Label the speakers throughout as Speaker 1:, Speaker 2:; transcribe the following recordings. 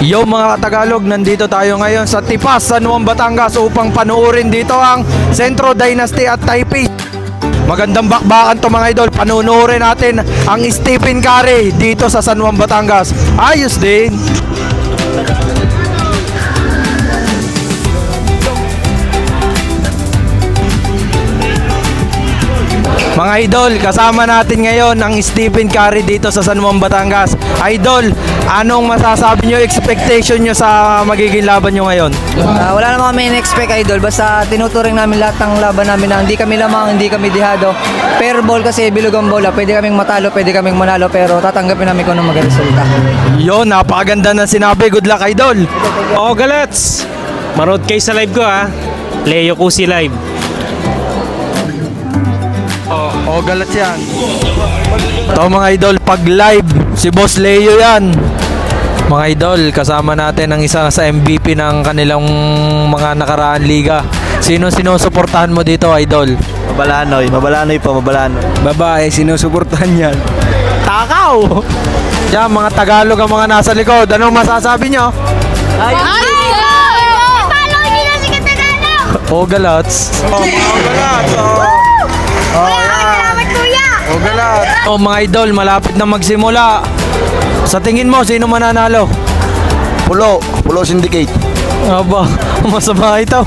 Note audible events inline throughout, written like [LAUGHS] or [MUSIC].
Speaker 1: Yo mga Tagalog, nandito tayo ngayon sa Tipas, San Juan, Batangas upang panuorin dito ang Centro Dynasty at Taipei. Magandang bakbakan to mga idol, panunuorin natin ang Stephen Curry dito sa San Juan, Batangas. Ayos din. Mga idol, kasama natin ngayon ang Stephen Curry dito sa San Juan, Batangas. Idol, anong masasabi nyo, expectation nyo sa magiging laban nyo ngayon?
Speaker 2: Ah, wala naman kami in-expect idol basta tinuturing namin lahat ng laban namin na hindi kami lamang, hindi kami dihado. Fair ball kasi bilog ang bola. Pwede kaming matalo, pwede kaming manalo pero tatanggapin namin kung ano maging resulta.
Speaker 1: Yo, napakaganda ng sinabi. Good luck, idol.
Speaker 3: Oo, galats! Manood kayo sa live ko ha. Leo Kusi Live.
Speaker 1: Oh, oh galat yan. Ito mga idol, pag live, si Boss Leo yan. Mga idol, kasama natin ang isa sa MVP ng kanilang mga nakaraan liga. Sino sinusuportahan mo dito, idol?
Speaker 4: Mabalanoy, mabalanoy pa, mabalanoy.
Speaker 1: Babae, sinusuportahan yan. Takaw! Yan, mga Tagalog ang mga nasa likod. Anong masasabi nyo?
Speaker 5: Ay! Follow na si Katagalog!
Speaker 1: Oh, galats. Oh, mga galats. Oh, mga idol, malapit na magsimula. Sa tingin mo, sino mananalo?
Speaker 4: Pulo, Pulo Syndicate.
Speaker 1: Aba, [LAUGHS] masama ito.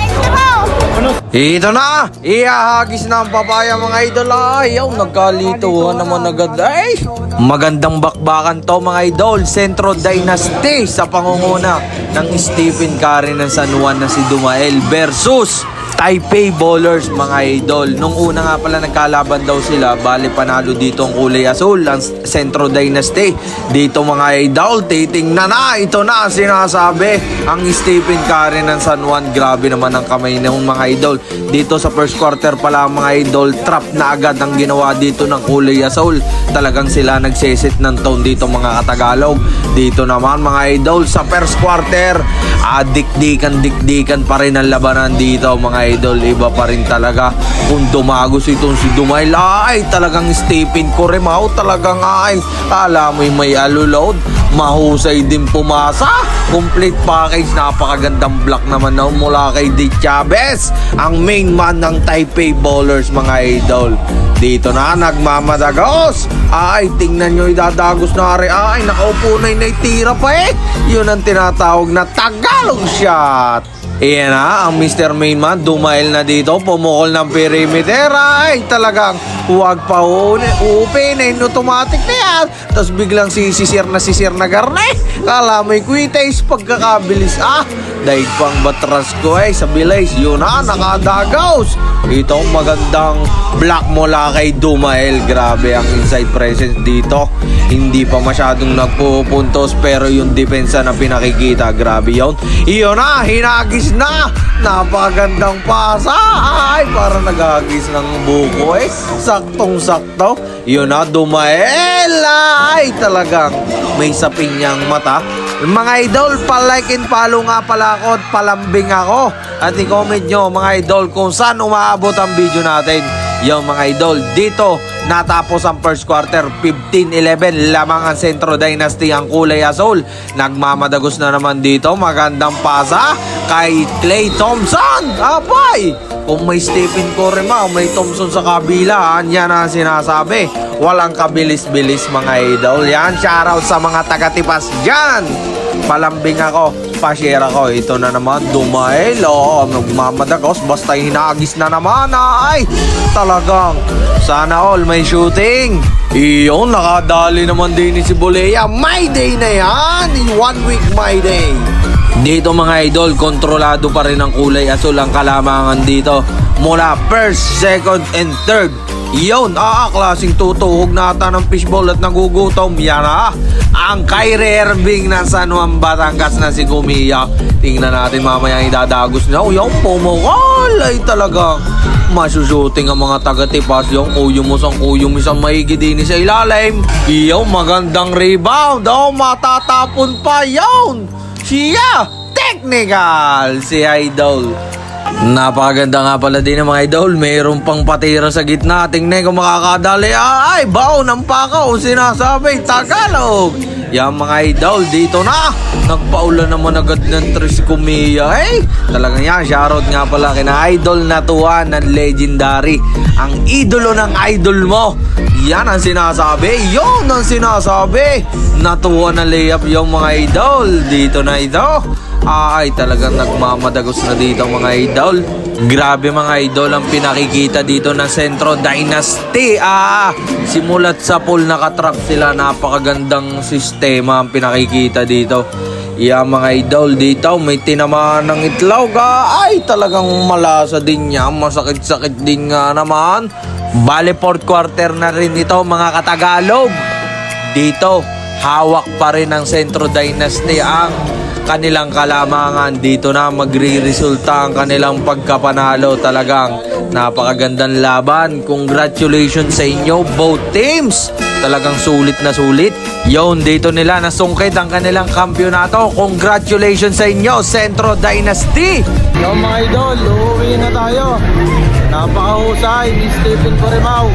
Speaker 1: Ito na! Iahagis na ang papaya mga idol. Ay, yaw, nagkalituhan naman agad. Ay! Magandang bakbakan to mga idol. Centro Dynasty sa pangunguna ng Stephen Curry ng San Juan na si Dumael versus Taipei Bowlers mga idol. Nung una nga pala nagkalaban daw sila, bali panalo dito ang kulay asul, ang Centro Dynasty. Dito mga idol, titingnan na, ito na sinasabi. Ang Stephen Curry ng San Juan, grabe naman ang kamay ng mga idol. Dito sa first quarter pala mga idol, trap na agad ang ginawa dito ng kulay asul. Talagang sila nagseset ng tone dito mga katagalog. Dito naman mga idol, sa first quarter, ah, dikdikan dikdikan pa rin ang labanan dito mga idol. Iba pa rin talaga. Kung dumagos itong si Dumail, ay talagang Stephen Coremao talagang ay. Kala mo'y may alulod. Mahusay din pumasa. Complete package. Napakagandang block naman na mula kay D. Chavez. Ang main man ng Taipei Bowlers mga idol. Dito na nagmamadagos. Ay, tingnan nyo idadagos na ari. Ay, nakaupo na yung tira pa eh. Yun ang tinatawag na Tagalog shot. Iyan na, ang Mr. Mainman dumail na dito, pumukol ng perimeter. Ay, talagang huwag pa uupin. Eh, automatic na yan. Tapos biglang sisisir na sisir na garne. Kala may quittays pagkakabilis. Ah, dahil pang batras ko eh, sa bilays. Yun na, nakadagaws. Ito ang magandang block mula kay Dumael. Grabe ang inside presence dito. Hindi pa masyadong nagpupuntos pero yung depensa na pinakikita, grabe yun. Iyon na, hinagis na. Napakagandang pasa. Ay, para naghagis ng buko eh. Saktong sakto. Iyon na, Dumael. Ay, talagang may sapin niyang mata. Mga idol, palike and follow nga pala ako at palambing ako. At i-comment nyo mga idol kung saan umaabot ang video natin. Yung mga idol, dito natapos ang first quarter 15-11 lamang ang Centro Dynasty ang kulay asul. Nagmamadagos na naman dito, magandang pasa kay Clay Thompson. Abay! Kung may Stephen Corema, may Thompson sa kabila, yan ang sinasabi. Walang kabilis-bilis mga idol. Yan, shoutout sa mga taga-tipas dyan. Palambing ako, pa-share ako. Ito na naman, Dumail. Oo, magmamadagos. Basta hinagis na naman. Ay, talagang sana all may shooting. Iyon, nakadali naman din ni si Bolea. My day na yan. One week, my day. Dito mga idol, kontrolado pa rin ang kulay asul ang kalamangan dito. Mula first, second, and third. Yun, ah, klaseng tutuhog na ata ng fishball at nagugutom. Yan ah, ang Kyrie Irving ng San Juan Batangas na si Kumiya. Tingnan natin mamaya ang idadagos niya. Yung pumukal ay talagang masushooting ang mga taga-tipas. Yung kuyo mo sang kuyo mo isang maigi din sa ilalim. Yung magandang rebound. Oh, matatapon pa yun. Siya, technical si Idol. Napakaganda nga pala din ng mga idol. Mayroon pang patira sa gitna. Tingnan kung makakadali. Ay, bao ng pakaw. Sinasabi, Tagalog. Yan mga idol, dito na! Nagpaulan naman agad ng Tris Kumia. Eh, talagang yan, shoutout nga pala kina idol na tuwa ng legendary. Ang idolo ng idol mo. Yan ang sinasabi. Yun ang sinasabi. Natuwa na layup yung mga idol. Dito na ito. Ay, talagang nagmamadagos na dito mga idol. Grabe mga idol ang pinakikita dito ng Centro Dynasty. Ah, simulat sa pool nakatrap sila. Napakagandang sistema ang pinakikita dito. Yeah mga idol dito may tinamaan ng itlog ah. Ay talagang malasa din niya Masakit-sakit din nga naman Bale fourth quarter na rin ito mga katagalog Dito hawak pa rin ng Centro Dynasty ang kanilang kalamangan. Dito na magre-resulta ang kanilang pagkapanalo. Talagang napakagandang laban. Congratulations sa inyo both teams. Talagang sulit na sulit. Yon dito nila nasungkit ang kanilang kampyonato. Congratulations sa inyo Centro Dynasty.
Speaker 4: Yo mga idol, uuwi na tayo. Napakahusay ni Stephen Corimao.